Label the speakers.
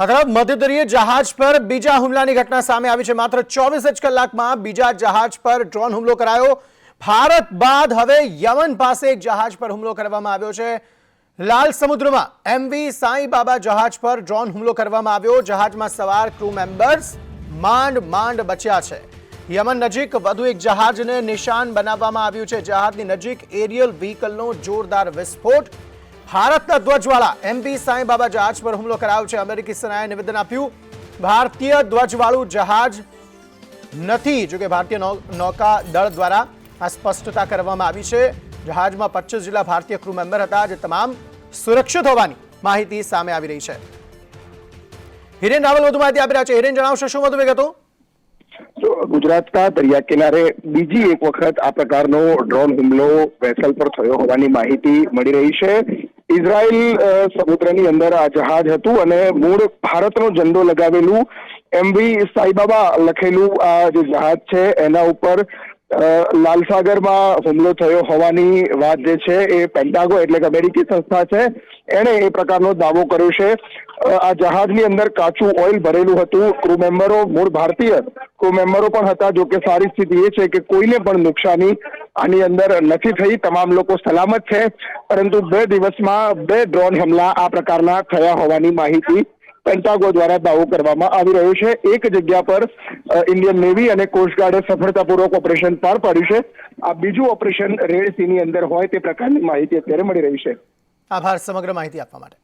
Speaker 1: તરફ મધ્યધરીય જહાજ પર બીજા હુમલાની ઘટના સામે આવી છે. માત્ર ચોવીસ જ કલાકમાં બીજા જહાજ પર ડ્રોન હુમલો કરાયો. ભારત બાદ હવે યમન પાસે એક જહાજ પર હુમલો કરવામાં આવ્યો છે. લાલ સમુદ્રમાં એમવી સાંઈ બાબા જહાજ પર ડ્રોન હુમલો કરવામાં આવ્યો. જહાજમાં સવાર ક્રૂ મેમ્બર્સ માંડ માંડ બચ્યા છે. યમન નજીક વધુ એક જહાજને નિશાન બનાવવામાં આવ્યું છે. જહાજની નજીક એરિયલ વ્હીકલનો જોરદાર વિસ્ફોટ ભારતના ધ્વજવાળા એમપી સાંઈ બાબા જહાજ પર હુમલો કરાયો છે, અમેરિકી સેનાએ નિવેદન આપ્યું, ભારતીય ધ્વજવાળું જહાજ નથી, જોકે ભારતીય નૌકા દળ દ્વારા આ સ્પષ્ટતા કરવામાં આવી છે. જહાજમાં પચીસ જેટલા ભારતીય ક્રૂ મેમ્બર હતા, જે તમામ સુરક્ષિત હોવાની માહિતી સામે આવી રહી છે. હિરેન રાવલ વધુ માહિતી આપી રહ્યા છે. હિરેન, જણાવશો શું વધુ વિગતો?
Speaker 2: ગુજરાતના દરિયા કિનારે બીજી એક વખત આ પ્રકારનો ડ્રોન હુમલો વેસલ પર થયો હોવાની માહિતી મળી રહી છે. ઇઝરાયલ સમુદ્રની અંદર આ જહાજ હતું અને મૂળ ભારતનો ઝંડો લગાવેલું એમવી સાઈબાબા લખેલું આ જે જહાજ છે, એના ઉપર લાલસાગરમાં હુમલો થયો હોવાની વાત જે છે એ પેન્ટાગો એટલે કે અમેરિકી સંસ્થા છે, એણે એ પ્રકારનો દાવો કર્યો છે. આ જહાજની અંદર કાચું ઓઇલ ભરેલું હતું. ક્રૂ મેમ્બરો મૂળ ભારતીય ક્રૂ મેમ્બરો પણ હતા જો કે સારી સ્થિતિ એ છે કે કોઈને પણ નુકસાની આની અંદર નથી થઈ તમામ લોકો સલામત છે. પરંતુ બે દિવસમાં બે ડ્રોન હુમલા આ પ્રકારના થયા હોવાની માહિતી પેન્ટાગો દ્વારા દાવો કરવામાં આવી રહ્યો છે. એક જગ્યા પર ઇન્ડિયન નેવી અને કોસ્ટગાર્ડે સફળતાપૂર્વક ઓપરેશન પાર પાડ્યું છે. આ બીજું ઓપરેશન રેડ સીની અંદર હોય તે પ્રકારની માહિતી અત્યારે મળી રહી છે.
Speaker 1: આભાર, સમગ્ર માહિતી આપવા માટે.